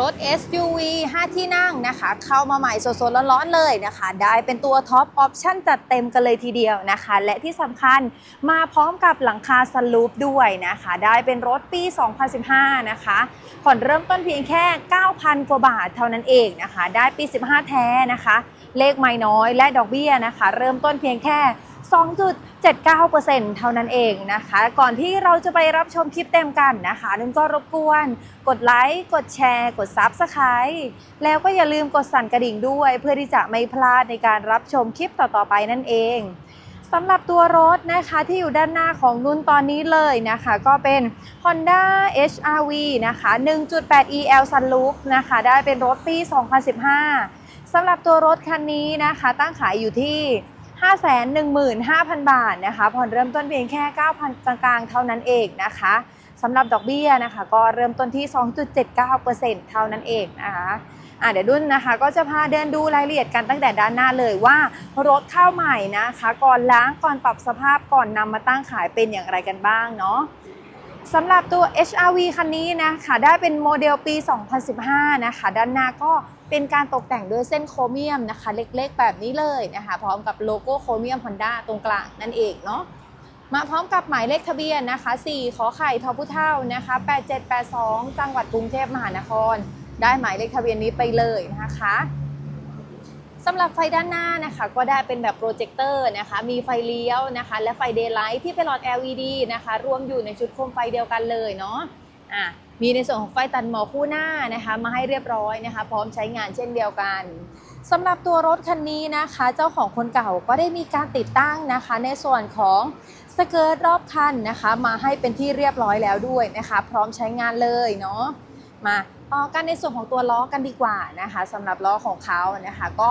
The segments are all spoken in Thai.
รถ SUV 5 ที่นั่งนะคะ เข้ามาใหม่สดๆร้อนๆเลยนะคะ ได้เป็นตัวท็อปออปชั่นจัดเต็มกันเลยทีเดียวนะคะ และที่สำคัญมาพร้อมกับหลังคาสลูปด้วยนะคะ ได้เป็นรถปี 2015 นะคะผ่อนเริ่มต้นเพียงแค่ 9,000 กว่าบาทเท่านั้นเองนะคะ ได้ปี 15 แท้นะคะ เลขไม่น้อยและดอกเบี้ยนะคะ เริ่มต้นเพียงแค่ 2.79%เท่านั้นเองนะคะ ก่อนที่เราจะไปรับชมคลิปเต็มกันนะคะนุ่นก็รบกวน กดไลค์ กดแชร์ กด Subscribe แล้วก็อย่าลืมกดสั่นกระดิ่งด้วย เพื่อที่จะไม่พลาดในการรับชมคลิปต่อๆไปนั่นเองสำหรับตัวรถนะคะที่อยู่ด้านหน้าของนุ่นตอนนี้เลยนะคะ ก็เป็น Honda HRV นะคะ 1.8 EL Sunroof นะคะ ได้เป็นรถปี 2015สำหรับตัวรถคันนี้นะคะ ตั้งขายอยู่ที่ 515,000 บาทนะคะผ่อนเริ่มต้นเพียงแค่ 9,000 กลางๆ เท่านั้นเองนะคะสำหรับดอกเบี้ยนะคะก็เริ่มต้นที่ 2.79%เท่านั้นเองนะคะ่ะเดี๋ยวดุ้นนะคะก็จะพาเดินดูรายละเอียดกันตั้งแต่ด้านหน้าเลยว่ารถเข้าใหม่นะคะ ก่อนล้างก่อนปรับสภาพก่อนนำมาตั้งขายเป็นอย่างไรกันบ้างเนาะ สำหรับตัว HRV คันนี้นะคะได้เป็นโมเดลปี 2015 นะคะ ด้านหน้าก็เป็นการตกแต่งด้วยเส้นโครเมียมนะคะ เล็กๆ แบบนี้เลยนะคะ พร้อมกับโลโก้โครเมียม Honda ตรงกลางนั่นเองเนาะมาพร้อมกับหมายเลขทะเบียนนะคะ 4 ขอไข่ทอพุเท่านะคะ 8782 จังหวัดกรุงเทพมหานคร ได้หมายเลขทะเบียนนี้ไปเลยนะคะ สำหรับไฟด้านหน้านะคะก็ได้เป็นแบบโปรเจคเตอร์นะคะมีไฟเลี้ยวนะคะ และไฟเดย์ไลท์ที่เป็นหลอด LED นะคะ รวมอยู่ในชุดโคมไฟเดียวกันเลยเนาะอะมีในส่วนของไฟตัดหมอกคู่หน้านะคะมาให้เรียบร้อยนะคะ พร้อมใช้งานเช่นเดียวกันสำหรับตัวรถคันนี้นะคะ เจ้าของคนเก่าก็ได้มีการติดตั้งนะคะ ในส่วนของสเกิร์ตรอบคันนะคะ มาให้เป็นที่เรียบร้อยแล้วด้วยนะคะ พร้อมใช้งานเลยเนาะมา กันในส่วนของตัวล้อกันดีกว่านะคะสำหรับล้อของเขานะคะก็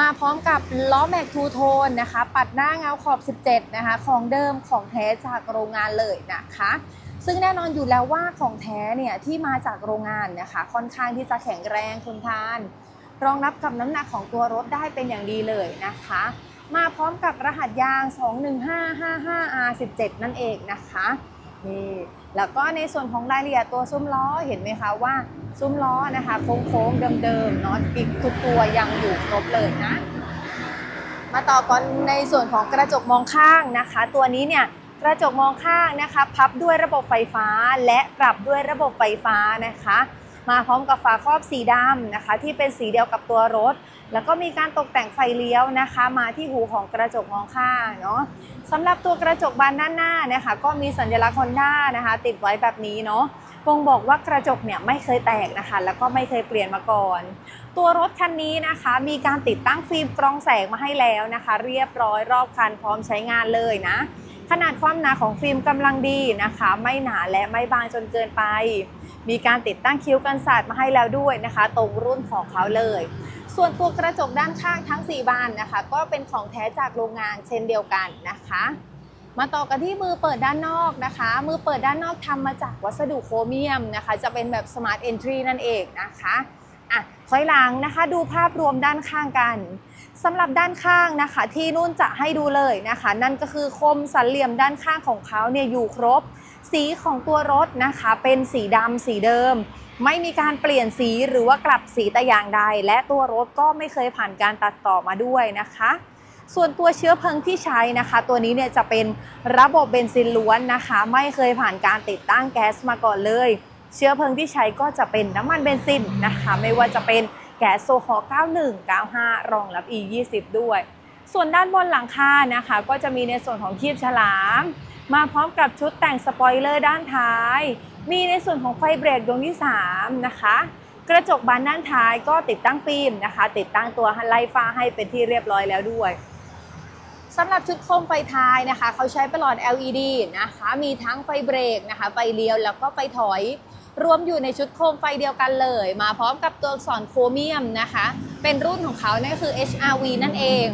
มาพร้อมกับล้อแม็กทูโทนนะคะปัดหน้าเงาขอบ 17 นะคะของเดิมของแท้จากโรงงานเลยนะคะ ซึ่งแน่นอนอยู่แล้วว่าของแท้เนี่ยที่มาจากโรงงานนะคะค่อนข้างที่จะแข็งแรงทนทาน รองรับกับน้ำหนักของตัวรถได้เป็นอย่างดีเลยนะคะ มาพร้อมกับรหัสยาง 21555R17 นั่นเองนะคะนี่ แล้วก็ในส่วนของรายละเอียดตัวซุ้มล้อเห็นไหมคะว่าซุ้มล้อนะคะโค้งๆเดิมๆเนาะอีกทุกตัวยังอยู่ครบเลยนะ มาต่อกันในส่วนของกระจกมองข้างนะคะ ตัวนี้เนี่ยกระจกมองข้างนะคะ พับด้วยระบบไฟฟ้าและปรับด้วยระบบไฟฟ้านะคะ มาพร้อมกับฝาครอบสีดำนะคะ ที่เป็นสีเดียวกับตัวรถ แล้วก็มีการตกแต่งไฟเลี้ยวนะคะ มาที่หูของกระจกมองข้างเนาะสำหรับตัวกระจกบานด้านหน้านะคะ ก็มีสัญลักษณ์ Honda นะคะ ติดไว้แบบนี้เนาะบ่งบอกว่ากระจกเนี่ยไม่เคยแตกนะคะ แล้วก็ไม่เคยเปลี่ยนมาก่อน ตัวรถคันนี้นะคะ มีการติดตั้งฟิล์มกรองแสงมาให้แล้วนะคะ เรียบร้อยรอบคันพร้อมใช้งานเลยนะ ขนาดความหนาของฟิล์มกำลังดีนะคะ ไม่หนาและไม่บางจนเกินไป มีการติดตั้งคิ้วกันสาดมาให้แล้วด้วยนะคะ ตรงรุ่นของเขาเลย ส่วนตัวกระจกด้านข้างทั้ง 4 บานนะคะ ก็เป็นของแท้จากโรงงานเช่นเดียวกันนะคะ มาต่อกันที่มือเปิดด้านนอกนะคะ มือเปิดด้านนอกทำมาจากวัสดุโครเมียมนะคะ จะเป็นแบบ Smart Entry นั่นเองนะคะอะถอยหลังนะคะดูภาพรวมด้านข้างกันสำหรับด้านข้างนะคะที่นุ่นจะให้ดูเลยนะคะ นั่นก็คือคมสันเหลี่ยมด้านข้างของเขาเนี่ยอยู่ครบ สีของตัวรถนะคะเป็นสีดำสีเดิม ไม่มีการเปลี่ยนสีหรือว่ากลับสีแต่อย่างใด และตัวรถก็ไม่เคยผ่านการตัดต่อมาด้วยนะคะ ส่วนตัวเชื้อเพลิงที่ใช้นะคะ ตัวนี้เนี่ยจะเป็นระบบเบนซินล้วนนะคะ ไม่เคยผ่านการติดตั้งแก๊สมาก่อนเลย เชื้อเพลิงที่ใช้ก็จะเป็นน้ำมันเบนซินนะคะ ไม่ว่าจะเป็นแก๊สโซฮอล์91 95 รองรับ E20 ด้วย ส่วนด้านบนหลังคานะคะ ก็จะมีในส่วนของคีบฉลาม มาพร้อมกับชุดแต่งสปอยเลอร์ด้านท้าย มีในส่วนของไฟเบรกดวงที่ 3 นะคะ กระจกบานด้านท้ายก็ติดตั้งฟิล์มนะคะ ติดตั้งตัวไล่ฟ้าให้เป็นที่เรียบร้อยแล้วด้วยสำหรับชุดโคมไฟท้ายนะคะ เขาใช้เป็นหลอด LED นะคะ มีทั้งไฟเบรกนะคะ ไฟเลี้ยวแล้วก็ไฟถอย รวมอยู่ในชุดโคมไฟเดียวกันเลย มาพร้อมกับตัวอักษรโครเมียมนะคะ เป็นรุ่นของเขานั่นก็คือ HRV นั่นเอง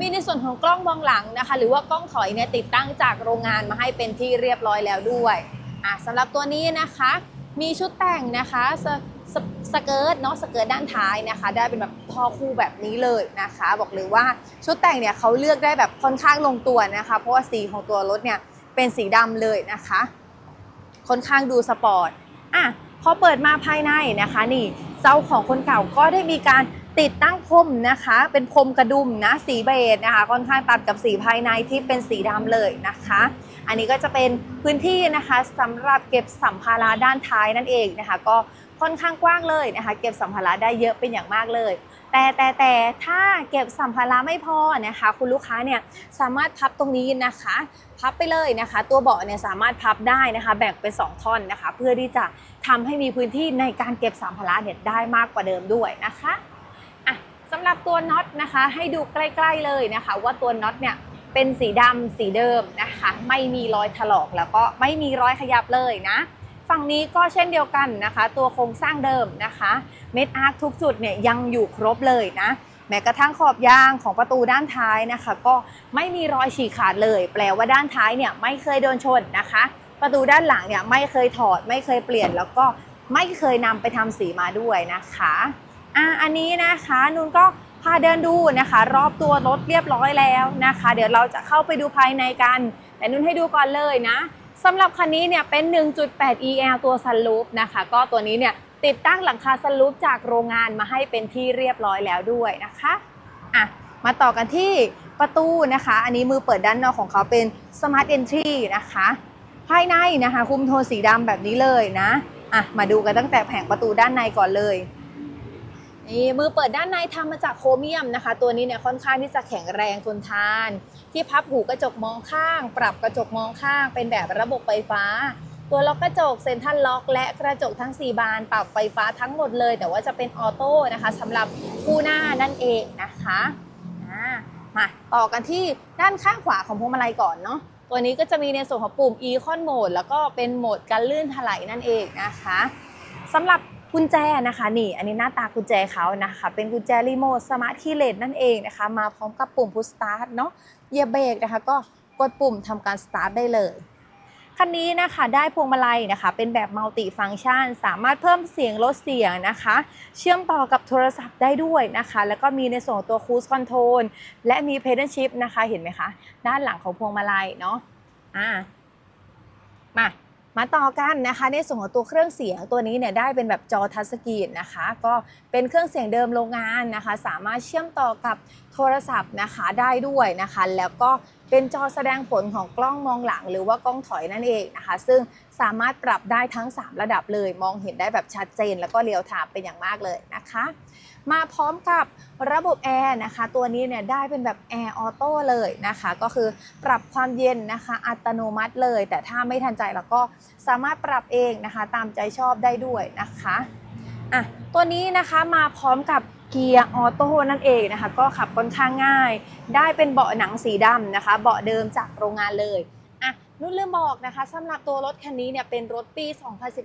มีในส่วนของกล้องมองหลังนะคะ หรือว่ากล้องถอยเนี่ยติดตั้งจากโรงงานมาให้เป็นที่เรียบร้อยแล้วด้วยอะสำหรับตัวนี้นะคะ มีชุดแต่งนะคะสสสเกิร์ตเนาะสเกิร์ตด้านท้ายนะคะ ได้เป็นแบบท่อคู่แบบนี้เลยนะคะ บอกเลยว่าชุดแต่งเนี่ยเขาเลือกได้แบบค่อนข้างลงตัวนะคะ เพราะว่าสีของตัวรถเนี่ยเป็นสีดำเลยนะคะ ค่อนข้างดูสปอร์ตอะพอเปิดมาภายในนะคะ นี่เจ้าของคนเก่าก็ได้มีการ ติดตั้งพรมนะคะ เป็นพรมกระดุมนะสีเบจนะคะ ค่อนข้างตัดกับสีภายในที่เป็นสีดำเลยนะคะ อันนี้ก็จะเป็นพื้นที่นะคะสำหรับเก็บสัมภาระด้านท้ายนั่นเองนะคะ ก็ค่อนข้างกว้างเลยนะคะ เก็บสัมภาระได้เยอะเป็นอย่างมากเลย แต่แต่แต่ถ้าเก็บสัมภาระไม่พอนะคะ คุณลูกค้าเนี่ยสามารถพับตรงนี้นะคะ พับไปเลยนะคะ ตัวเบาะเนี่ยสามารถพับได้นะคะ แบ่งเป็น2ท่อนนะคะ เพื่อที่จะทำให้มีพื้นที่ในการเก็บสัมภาระเนี่ยได้มากกว่าเดิมด้วยนะคะ สำหรับตัวน็อตนะคะ ให้ดูใกล้ๆเลยนะคะ ว่าตัวน็อตเนี่ยเป็นสีดำสีเดิมนะคะ ไม่มีรอยถลอกแล้วก็ไม่มีรอยขยับเลยนะ ฝั่งนี้ก็เช่นเดียวกันนะคะ ตัวโครงสร้างเดิมนะคะ เม็ดอาร์คทุกจุดเนี่ยยังอยู่ครบเลยนะแม้กระทั่งขอบยางของประตูด้านท้ายนะคะ ก็ไม่มีรอยฉีกขาดเลย แปลว่าด้านท้ายเนี่ยไม่เคยโดนชนนะคะ ประตูด้านหลังเนี่ยไม่เคยถอด ไม่เคยเปลี่ยน แล้วก็ไม่เคยนำไปทำสีมาด้วยนะคะ อะอันนี้นะคะนุ่นก็พาเดินดูนะคะ รอบตัวรถเรียบร้อยแล้วนะคะ เดี๋ยวเราจะเข้าไปดูภายในกัน แต่นุ่นให้ดูก่อนเลยนะสำหรับคันนี้เนี่ยเป็น 1.8 EL ตัวซันลูปนะคะ ก็ตัวนี้เนี่ยติดตั้งหลังคาสลูปจากโรงงานมาให้เป็นที่เรียบร้อยแล้วด้วยนะคะอะมาต่อกันที่ประตูนะคะ อันนี้มือเปิดด้านนอกของเขาเป็น Smart Entry นะคะ ภายในนะคะ คุมโทนสีดำแบบนี้เลยนะอะมาดูกันตั้งแต่แผงประตูด้านในก่อนเลย นี่มือเปิดด้านในทำมาจากโครเมียมนะคะ ตัวนี้เนี่ยค่อนข้างที่จะแข็งแรงทนทาน ที่พับหูกระจกมองข้าง ปรับกระจกมองข้าง เป็นแบบระบบไฟฟ้า ตัวล็อกกระจกเซ็นทรัลล็อก และกระจกทั้ง 4 บาน ปรับไฟฟ้าทั้งหมดเลย แต่ว่าจะเป็นออโต้นะคะสำหรับคู่หน้านั่นเองนะคะมาต่อกันที่ด้านข้างขวาของพวงมาลัยก่อนเนาะตัวนี้ก็จะมีในส่วนของปุ่ม Econ Mode แล้วก็เป็นโหมดการลื่นถลายนั่นเองนะคะสำหรับ กุญแจนะคะนี่อันนี้หน้าตากุญแจเขานะคะ เป็นกุญแจรีโมทสมาร์ทคีย์เลสนั่นเองนะคะ มาพร้อมกับปุ่มพุชสตาร์ทเนาะเหยียบเบรกนะคะ ก็กดปุ่มทำการสตาร์ทได้เลยคันนี้นะคะได้พวงมาลัยนะคะ เป็นแบบมัลติฟัง c t ชัน สามารถเพิ่มเสียงลดเสียงนะคะ เชื่อมต่อกับโทรศัพท์ได้ด้วยนะคะ แล้วก็มีในส่วนของตัวคูสคอนโทรลและมีเพด a ชิพนะคะเห็นไหมคะ ด้านหลังของพวงมาลัยเนาะอ่ามา มาต่อกันนะคะในส่วนของตัวเครื่องเสียงตัวนี้เนี่ยได้เป็นแบบจอทัชสกรีนนะคะ ก็เป็นเครื่องเสียงเดิมโรงงานนะคะ สามารถเชื่อมต่อกับโทรศัพท์นะคะได้ด้วยนะคะ แล้วก็เป็นจอแสดงผลของกล้องมองหลัง หรือว่ากล้องถอยนั่นเองนะคะ ซึ่งสามารถปรับได้ทั้ง 3 ระดับเลย มองเห็นได้แบบชัดเจน แล้วก็เรียวไทม์เป็นอย่างมากเลยนะคะ มาพร้อมกับระบบแอร์นะคะ ตัวนี้เนี่ยได้เป็นแบบแอร์ออโต้เลยนะคะ ก็คือปรับความเย็นนะคะ อัตโนมัติเลย แต่ถ้าไม่ทันใจแล้วก็สามารถปรับเองนะคะ ตามใจชอบได้ด้วยนะคะอะตัวนี้นะคะมาพร้อมกับเกียร์ออโต้นั่นเองนะคะ ก็ขับค่อนข้างง่าย ได้เป็นเบาะหนังสีดำนะคะ เบาะเดิมจากโรงงานเลยอะนุ่นลืมบอกนะคะสำหรับตัวรถคันนี้เนี่ยเป็นรถปี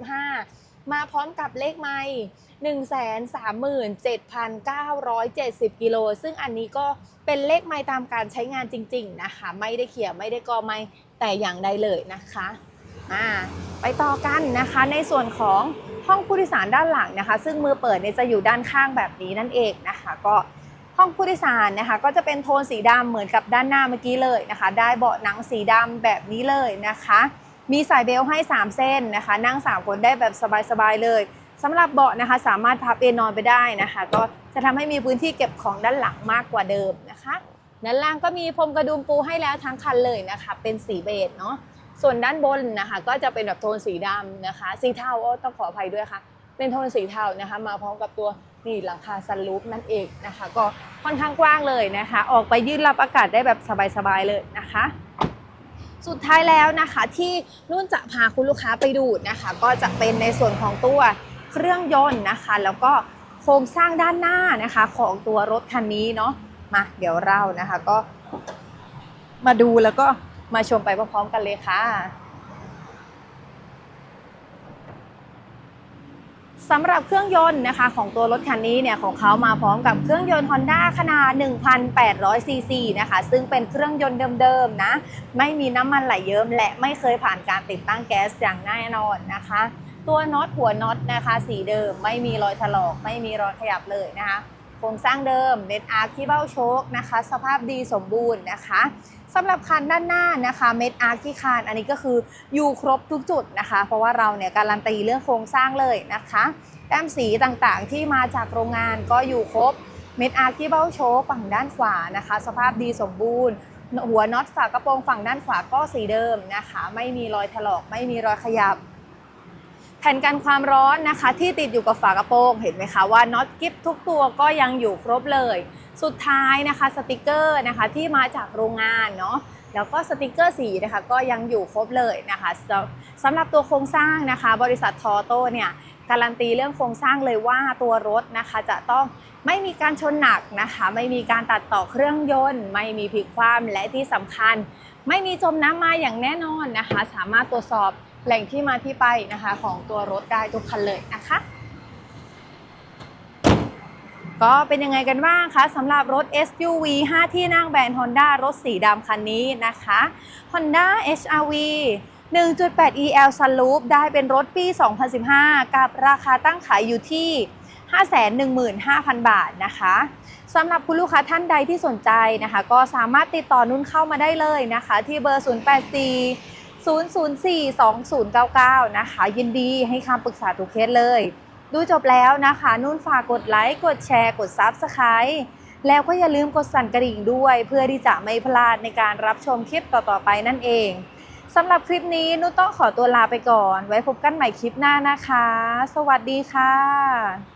2015 มาพร้อมกับเลขไมล์137,970กิโล ซึ่งอันนี้ก็เป็นเลขไมล์ตามการใช้งานจริง ๆ นะคะ ไม่ได้เขี่ยไม่ได้กอไม่แต่อย่างใดเลยนะคะอ่าไปต่อกันนะคะในส่วนของห้องผู้โดยสารด้านหลังนะคะ ซึ่งมือเปิดเนี่ยจะอยู่ด้านข้างแบบนี้นั่นเองนะคะ ก็ห้องผู้โดยสารนะคะ ก็จะเป็นโทนสีดำเหมือนกับด้านหน้าเมื่อกี้เลยนะคะ ได้เบาะหนังสีดำแบบนี้เลยนะคะ มีสายเบลต์ให้ 3 เส้นนะคะ นั่ง 3 คนได้แบบสบายๆเลยสำหรับเบาะนะคะสามารถพับเอนนอนไปได้นะคะ ก็จะทำให้มีพื้นที่เก็บของด้านหลังมากกว่าเดิมนะคะด้านล่างก็มีพรมกระดุมปูให้แล้วทั้งคันเลยนะคะ เป็นสีเบจเนาะส่วนด้านบนนะคะก็จะเป็นแบบโทนสีดำนะคะ สีเทาโอ้ต้องขออภัยด้วยค่ะ เป็นโทนสีเทานะคะ มาพร้อมกับตัวนี่หลังคาซันรูฟนั่นเองนะคะ ก็ค่อนข้างกว้างเลยนะคะ ออกไปยืดรับอากาศได้แบบสบายๆเลยนะคะ สุดท้ายแล้วนะคะที่นุ่นจะพาคุณลูกค้าไปดูนะคะ ก็จะเป็นในส่วนของตัวเครื่องยนต์นะคะ แล้วก็โครงสร้างด้านหน้านะคะ ของตัวรถคันนี้เนาะมาเดี๋ยวเรานะคะก็มาดูแล้วก็มาชมไปพร้อมๆกันเลยค่ะ สำหรับเครื่องยนต์นะคะของตัวรถคันนี้เนี่ยของเขามาพร้อมกับเครื่องยนต์ Honda ขนาด 1,800 ซีซีนะคะ ซึ่งเป็นเครื่องยนต์เดิมๆนะ ไม่มีน้ำมันไหลเยิ้มและไม่เคยผ่านการติดตั้งแก๊สอย่างแน่นอนนะคะ ตัวน็อตหัวน็อตนะคะ สีเดิมไม่มีรอยถลอก ไม่มีรอยขยับเลยนะคะ รงสร้างเดิมเม็ดอาร์คที่เบ้าโชคนะคะ สภาพดีสมบูรณ์นะคะสำหรับคันด้านหน้านะคะเม็ดอาร์คที่คานอันนี้ก็คืออยู่ครบทุกจุดนะคะ เพราะว่าเราเนี่ยการันตีเรื่องโครงสร้างเลยนะคะแต้มสีต่างๆที่มาจากโรงงานก็อยู่ครบเม็ดอาร์คที่เบ้าโชว์ฝั่งด้านขวานะคะ สภาพดีสมบูรณ์หัวน็อตฝากระโปรงฝั่งด้านขวาก็สีเดิมนะคะ ไม่มีรอยถลอกไม่มีรอยขยับ ผ่นกันความร้อนนะคะ ที่ติดอยู่กับฝากระโปรงเห็นไหมคะว่าน็อตกิฟทุกตัวก็ยังอยู่ครบเลย สุดท้ายนะคะสติกเกอร์นะคะที่มาจากโรงงานเนาะแล้วก็สติกเกอร์สีนะคะก็ยังอยู่ครบเลยนะคะสำหรับตัวโครงสร้างนะคะ บริษัททอโต้เนี่ยการันตีเรื่องโครงสร้างเลยว่าตัวรถนะคะจะต้องไม่มีการชนหนักนะคะ ไม่มีการตัดต่อเครื่องยนต์ ไม่มีพลิกคว่ำและที่สำคัญ ไม่มีจมน้ำมาอย่างแน่นอนนะคะ สามารถตรวจสอบ แหล่งที่มาที่ไปนะคะของตัวรถได้ทุกคันเลยนะคะก็เป็นยังไงกันบ้างคะสำหรับรถ SUV 5 ที่นั่งแบรนด์ Honda รถสีดำคันนี้นะคะ Honda HRV 1.8 EL Sunroof ได้เป็นรถปี 2015 กับราคาตั้งขายอยู่ที่ 515,000 บาทนะคะสำหรับคุณลูกค้าท่านใดที่สนใจนะคะ ก็สามารถติดต่อนุ่นเข้ามาได้เลยนะคะ ที่เบอร์ 084 004 2099 นะคะ ยินดีให้คำปรึกษาทุกเคสเลย ดูจบแล้วนะคะ นุ่นฝากกดไลค์ กดแชร์ กด Subscribe แล้วก็อย่าลืมกดสั่นกระดิ่งด้วย เพื่อที่จะไม่พลาดในการรับชมคลิปต่อๆไปนั่นเองสำหรับคลิปนี้นุ่นต้องขอตัวลาไปก่อน ไว้พบกันใหม่คลิปหน้านะคะ สวัสดีค่ะ